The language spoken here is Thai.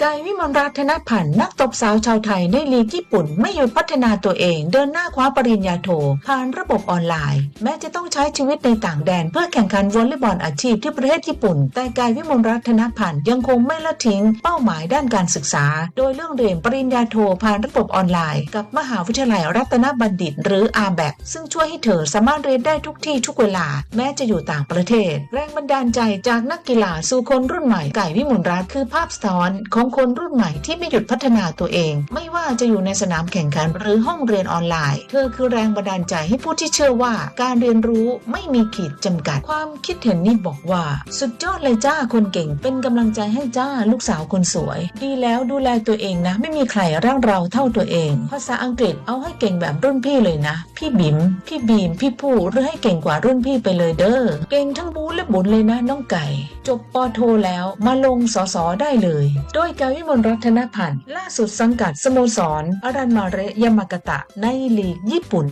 ไกายวิมลรัตนพันธ์นักตบสาวชาวไทยในลีกญี่ปุ่นไม่หยุดพัฒนาตัวเอง เดินหน้าคว้าปริญญาโท ผ่านระบบออนไลน์ แม้จะต้องใช้ชีวิตในต่างแดน เพื่อแข่งขันวอลเลย์บอลอาชีพที่ประเทศญี่ปุ่น แต่ไกายวิมลรัตนพันธ์ยังคงไม่ละทิ้งเป้าหมายด้านการศึกษา โดยเรื่องเรียนปริญญาโทผ่านระบบออนไลน์ กับมหาวิทยาลัยรัตนบัณฑิต หรืออาแบกซึ่งช่วยให้เธอสามารถเรียนได้ทุกที่ทุกเวลา แม้จะอยู่ต่างประเทศ แรงบันดาลใจจากนักกีฬาสู่คนรุ่นใหม่ไก่วิมลรัตคือภาพสะท้อนของคนรุ่นใหม่ที่ไม่หยุดพัฒนาตัวเอง ไม่ว่าจะอยู่ในสนามแข่งขันหรือห้องเรียนออนไลน์ เธอคือแรงบันดาลใจให้ผู้ที่เชื่อว่า การเรียนรู้ไม่มีขีดจำกัด ความคิดเห็นนี่บอกว่า สุดยอดเลยจ้าคนเก่ง เป็นกำลังใจให้จ้าลูกสาวคนสวย ดีแล้วดูแลตัวเองนะ ไม่มีใครร่างเราเท่าตัวเอง ภาษาอังกฤษเอาให้เก่งแบบรุ่นพี่เลยนะ พี่บิมพี่บีมพี่ผู้หรือให้เก่งกว่ารุ่นพี่ไปเลยเด้อเก่งทั้งบูและบุญเลยนะน้องไก่ จบปอโทแล้วมาลงสอสอได้เลย โดยกาวิมลรัตนพันธ์ล่าสุดสังกัดสโมสรอารันมาเรยามากตะในลีกญี่ปุ่น